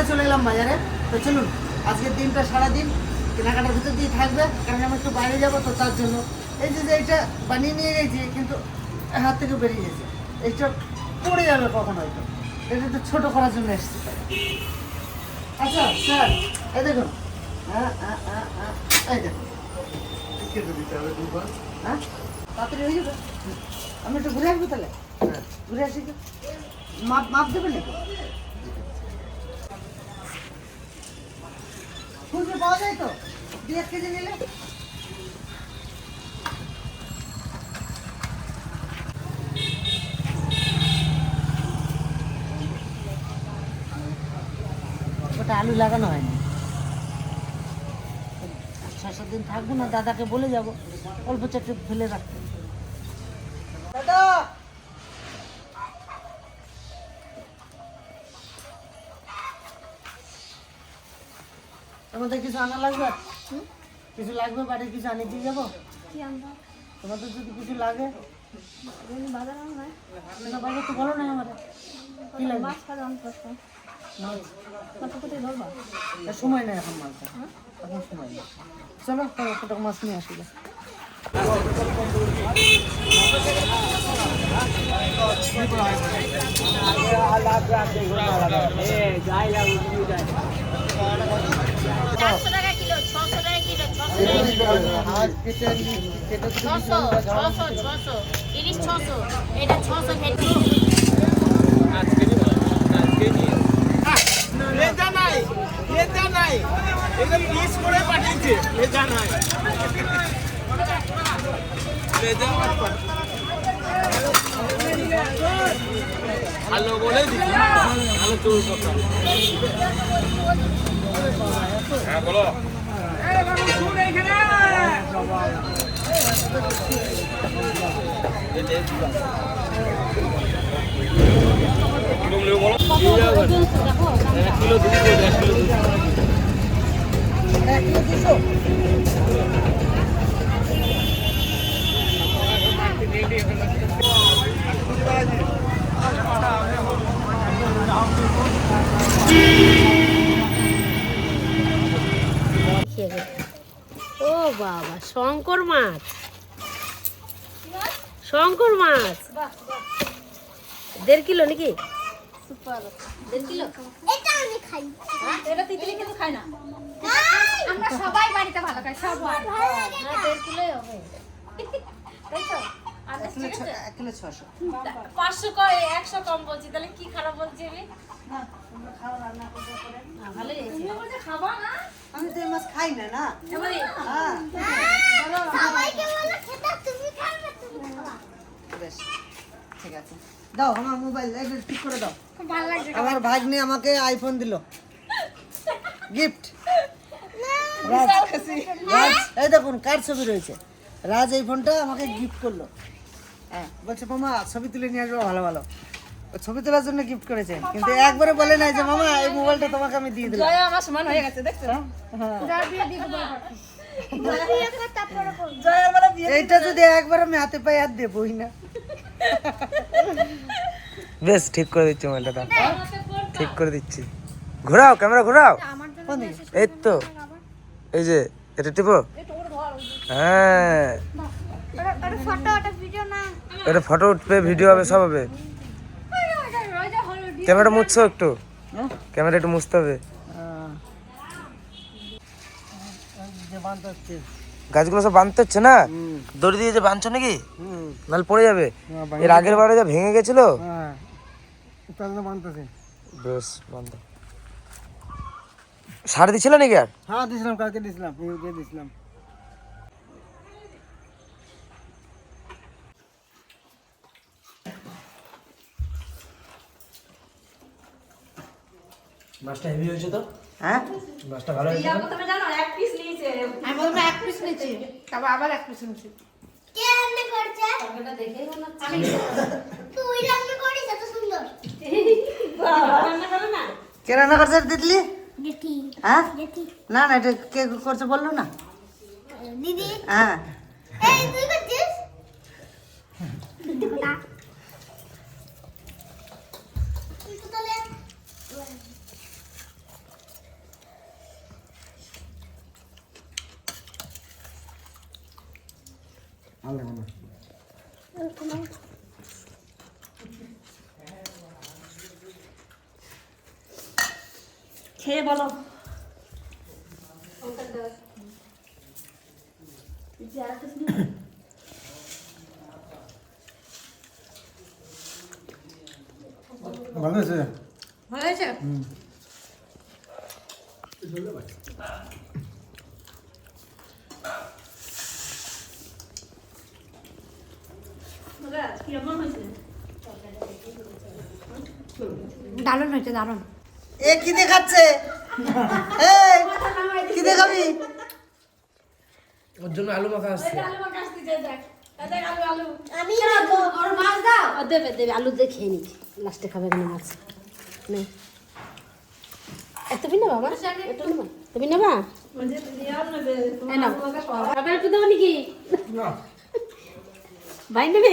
সকালে চলে গেলাম বাজারে। তো চলুন আজকের দিনটা সারাদিন কেনাকাটার ভিতর দিয়ে থাকবে। কারণ আমি একটু বাইরে যাব তো তার জন্য। এই যে এইটা বানিয়ে নিয়ে গেছি কিন্তু হাত থেকে বেরিয়ে গেছে। এইটা পড়ে যাবে কখন হয়তো। এটা তো ছোটো করার জন্য এসেছি। আচ্ছা স্যার এই দেখুন। হ্যাঁ হ্যাঁ হ্যাঁ হ্যাঁ এই দেখুন। হ্যাঁ তাড়াতাড়ি হয়ে যাবে। আমি একটু ঘুরে আসব তাহলে? হ্যাঁ। ঘুরে আসি মাপ মাপ দেবেন নাকি? পাওয়া যায় তো? নিলে? ওটা আলু লাগানো হয়নি। ছ সাত দিন থাকব না, দাদাকে বলে যাব। অল্প চারটে ফেলে রাখতে। দাদা! তোমাদের কিছু আনা লাগবে? কিছু লাগবে? বাড়ির কিছু আনি দিয়ে যাব? কি আনবা? তোমাদের যদি কিছু লাগে। বাজার না না তো বলো না আমার কি লাগবে? মাছ খাওয়া আনতে পারতো মাছ। মাছ সময় নেই এখন মাছটা। এখন সময় নেই। চলো মাছ নিয়ে আসি। ভালো বলে দিচ্ছি ভালো চোর কথা। হ্যাঁ বলো। কিলো দুশো এক কিলো এক কিলো দুশো ও বাবা শঙ্কর মাছ। শঙ্কর মাছ। দেড় কিলো নাকি? দেড় কিলো? এটা আমি খাই। এটা তিতলি কিন্তু খাই না। আমরা সবাই বাড়িতে ভালো খাই সবাই দেড় কিলোই হবে। তাই তো? এক কিলো ছ- এক কিলো ছশো। পাঁচশো কয় একশো কম বলছি তাহলে কি খারাপ বলছি আমি? না, ভালোই হয়েছে। খাবা না? আমি তো মাছ খাই না না। এবারে হ্যাঁ। সবাইকে বলো খেতে তুমি খাবে তুমি খাবা। বেশ ঠিক আছে। দাও আমার মোবাইল ঠিক করে দাও। আমার ভাগ্নে আমাকে আইফোন দিল। গিফট রাজ রাজ এই দেখুন কার ছবি রয়েছে? রাজ এই ফোনটা আমাকে গিফট করল। হ্যাঁ বলছে মামা ছবি তুলে নিয়ে আসব ভালো ভালো। ছবি তোলার জন্য গিফট করেছে কিন্তু একবারে বলে নাই যে মামা এই মোবাইলটা তোমাকে আমি দিয়ে দিলাম। জয়া আমার সমান হয়ে গেছে দেখছ হ্যাঁ। করব। এইটা যদি একবার আমি হাতে পাই আর দেবই না। বেশ ঠিক করে দিচ্ছি মোবাইলটা ঠিক করে দিচ্ছি। ঘোরাও ক্যামেরা ঘোরাও। এই তো। এই যে এটা টিপো। হ্যাঁ। এটা ফটো উঠবে ভিডিও হবে সব হবে। ক্যামেরা মুছছো একটু? হ্যাঁ? ক্যামেরা একটু মুছতে হবে। গাছগুলো সব বাঁধতে হচ্ছে না? দড়ি দিয়ে যে বাঁধছো নাকি? নাহলে পড়ে যাবে। এর আগের বারে যা ভেঙে গেছিল? হ্যাঁ। বেশ বান্ধ সার দিছিল নাকি আর? হ্যাঁ দিয়েছিলাম কালকে দিয়েছিলাম দিয়ে মাছটা হেভি হয়েছে তো? হ্যাঁ? মাছটা ভালো হয়েছে আমি বলব এক পিস নিয়েছি তারপর আবার এক পিস নিয়েছি। কে রান্না করছে? আমি তুই রান্না করিস এত সুন্দর। রান্না করে না। কে রান্না করছে দিদলি দেখি হ্যাঁ? দেখি না না এটা কে করছে বলল না। দিদি। হ্যাঁ। এই তুই করছিস? 好了吗？好了。去吧喽。我走了。你家怎么？我办公室。দারুণ হয়েছে দারুণ। এ কি দেখাচ্ছে? এই কি দেখাবি? ওর জন্য আলু মাখা আসছে। আমি ওর মাছ দাও। দেবে দেবে আলু দিয়ে খেয়ে নি লাস্টে খাবে কেন মাছ। নে। এ, তুমি নেবা বাবা নেবা। ভাই নেবে?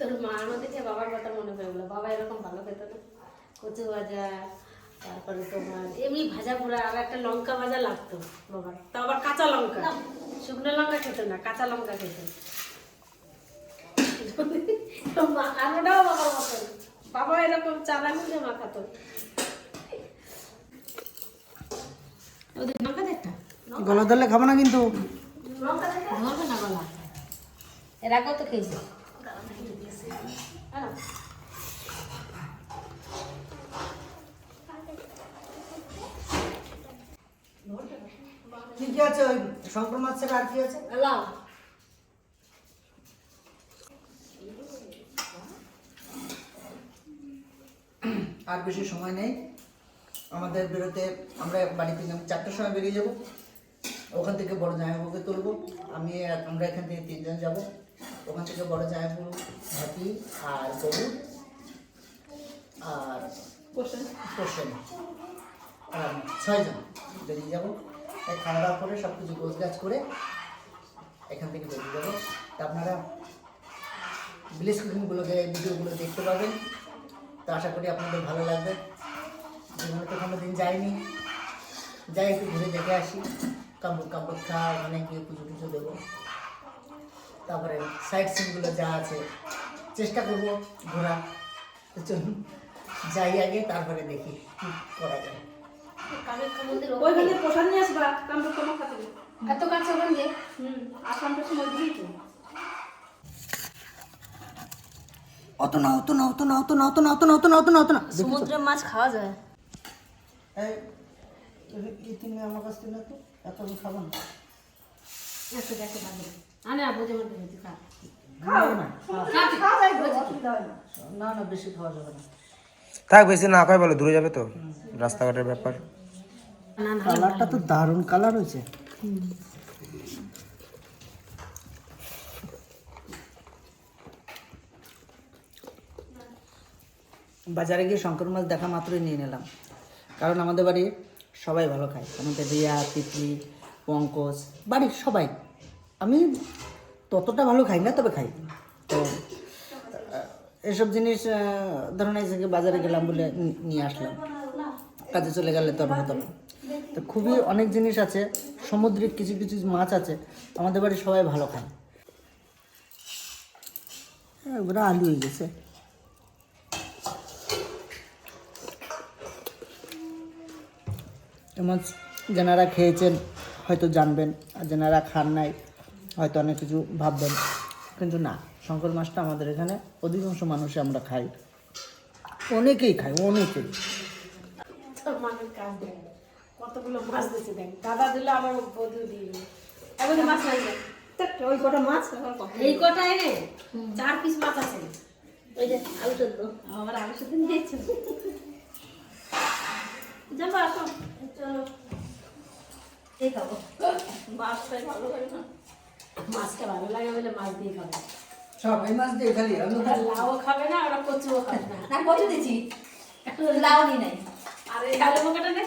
তোর মা আমাদের যে বাবার কথা মনে পড়ে গেলো। বাবা এরকম ভালো খেত না। কচু ভাজা তারপরে তোমার এমনি ভাজা পোড়া আর একটা লঙ্কা ভাজা লাগতো বাবার। তা আবার কাঁচা লঙ্কা। শুকনো লঙ্কা খেত না কাঁচা লঙ্কা খেত। মাখানোটাও বাবার মতন বাবা এরকম চালা খুঁজে মাখাতো গলা ধরলে খাব না কিন্তু। ধরবে না গলা। এর আগেও তো খেয়েছি হ্যাঁ। কি কি আছে ওই শঙ্কর মাছ ছাড়া আর কি আছে? লাও আর বেশি সময় নেই। আমাদের বেরোতে আমরা বাড়ি থেকে আমি চারটার সময় বেরিয়ে যাব। ওখান থেকে বড় জামাইবাবুকে তুলবো। আমি আমরা এখান থেকে তিনজন যাব। ওখান থেকে বড় জামাইবাবু হাতি আর গরু আর পোষণ। আর ছয়জন বেরিয়ে যাব। খাওয়া দাওয়া করে সব কিছু গোছ গাছ করে এখান থেকে বেরিয়ে যাব। তা আপনারা ভিলেজ কুকিংগুলোকে ভিডিওগুলো দেখতে পাবেন। তো আশা করি আপনাদের ভালো লাগবে। জীবনে তো কোনো দিন যাইনি। যাই একটু ঘুরে দেখে আসি। কামড় কামড় খা ওখানে গিয়ে পুজো টুজো দেবো। তারপরে সাইড সিনগুলো যা আছে, চেষ্টা করব ঘোরা চলুন, যাই আগে, তারপরে দেখি কি করা যায়। ওইখানে প্রসাদ নিয়ে আসবা কামড় তোমার খাতে এত কাছে ওখান দিয়ে হুম আসামটা সময় দিয়েই তো। অত না অত না অত না অত না অত না অত না অত না অত না অত না সমুদ্রের মাছ খাওয়া যায়। এই এই তুমি আমার কাছ থেকে না তো এত খাব না। একটু দেখে ভালো মধ্যে হয়েছি খা। না, না না বেশি খাওয়া যাবে না। থাক বেশি না খাই বলো দূরে যাবে তো? রাস্তাঘাটের ব্যাপার। কালারটা তো দারুণ কালার হয়েছে। বাজারে গিয়ে শঙ্কর মাছ দেখা মাত্রই নিয়ে নিলাম। কারণ আমাদের বাড়ি সবাই ভালো খায়। আমাদের রিয়া তিতলি পঙ্কজ বাড়ির সবাই। আমি ততটা ভালো খাই না তবে খাই। তো এসব জিনিস আহ, ধরুন বাজারে গেলাম বলে নিয়ে আসলাম। কাজে চলে গেলে তো আর হতো না। তো খুবই অনেক জিনিস আছে সামুদ্রিক কিছু কিছু মাছ আছে, আমাদের বাড়ি সবাই ভালো খায়। ওরা আলু হয়ে গেছে। মাছ যারা খেয়েছেন হয়তো জানবেন, আর যেনারা খান নাই হয়তো অনেক কিছু ভাববেন। কিন্তু না, শঙ্কর মাছটা আমাদের এখানে অধিকাংশ মানুষে আমরা খাই। অনেকেই খাই অনেকেই তোর মানের কাজ দেখ কতগুলো মাছ দিচ্ছে দেখ। দাদা দিলে আবার বধু দিয়ে দিল। এখন মাছ নাই দেখ। ওই কটা মাছ এই কটা এনে চার পিস মাছ আছে। ওই যে আলু সেদ্ধ আবার আলু সেদ্ধ নিয়েছো যাব আসো। চলো। এই খাব। মাছ খাই ভালো লাগে না। মাছটা ভালো লাগে বলে মাছ দিয়ে খাবে। সব এই মাছ দিয়ে খালি লাউও খাবে না ওরা কচুও খাবে না। না কত দিছি লাউ নি নাই। আর এই আলু নাই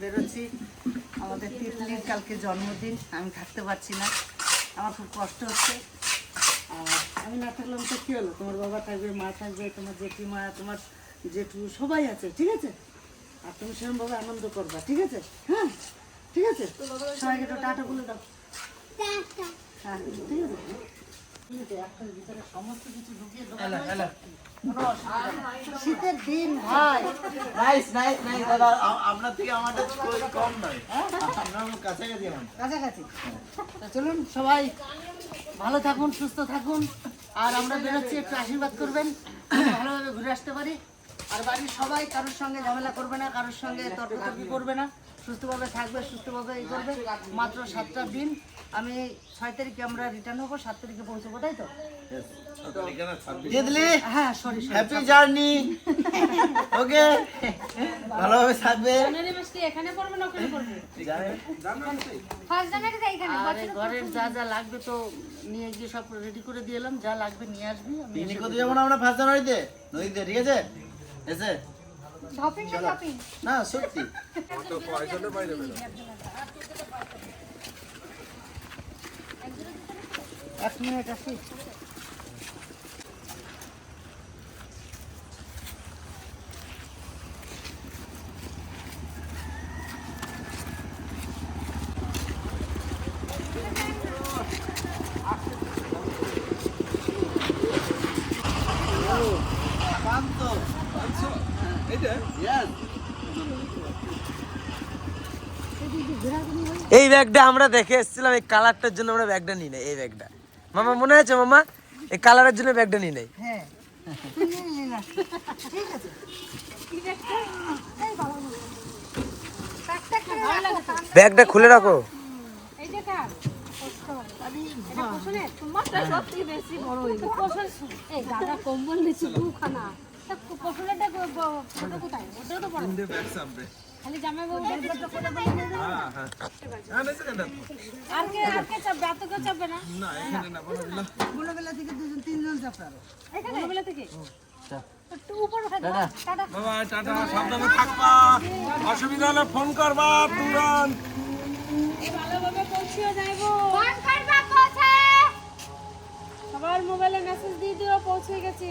বেরোচ্ছি। আমাদের তিতলির কালকে জন্মদিন আমি থাকতে পারছি না। আমার খুব কষ্ট হচ্ছে। আর আমি না থাকলাম তো কী হলো? তোমার বাবা থাকবে মা থাকবে তোমার জেঠিমা তোমার জেঠু সবাই আছে ঠিক আছে? আর তুমি সেরকমভাবে আনন্দ করবা ঠিক আছে? হ্যাঁ ঠিক আছে? সবাইকে একটু টাটা বলে দাও। হ্যাঁ ঠিক আছে? শীতের দিন ভাই। নাইস নাইস নাইস দাদা আপনার থেকে আমারটা কম নয়। আপনার কাছাকাছি আমার কাছাকাছি। চলুন সবাই ভালো থাকুন সুস্থ থাকুন। আর আমরা বেরোচ্ছি একটু আশীর্বাদ করবেন। ভালোভাবে ঘুরে আসতে পারি। আর বাড়ির সবাই কারোর সঙ্গে ঝামেলা করবে না কারোর সঙ্গে তর্কতর্কি করবে না। সুস্থভাবে থাকবে সুস্থভাবে ই করবে। মাত্র সাতটা দিন। আমি ছয় তারিখে আমরা রিটার্ন হব সাত তারিখে পৌঁছবো তাই তো? দিদলি? হ্যাঁ সরি হ্যাপি জার্নি ওকে ভালোভাবে থাকবে। এখানে পড়বে না ওখানে পড়বে? ঘরের যা যা লাগবে তো নিয়ে গিয়ে সব রেডি করে দিয়ে এলাম যা লাগবে নিয়ে আসবি আমি যাব না আমরা ফার্স্ট জানুয়ারিতে? নদীতে ঠিক আছে? এসে? শপিং না শপিং না সত্যি এক মিনিট আসি এই ব্যাগটা আমরা দেখে এসেছিলাম এই কালারটার জন্য আমরা ব্যাগটা নিই নাই এই ব্যাগটা। মামা মনে আছে মামা? এই কালারের জন্য ব্যাগটা নিই নাই। হ্যাঁ। না। ব্যাগটা খুলে রাখো। দাদা কম্বল নিচ্ছি দুখানা। খালি জামাই বাবু আর কে আর কে চাপবে? আর তো কেউ চাপবে না। থেকে অসুবিধা হলে ফোন করবা তুরন্ত ভালোভাবে পৌঁছিয়ে যাইবো ফোন করবা পৌঁছে সবার মোবাইলে মেসেজ দিয়ে দিও পৌঁছে গেছি।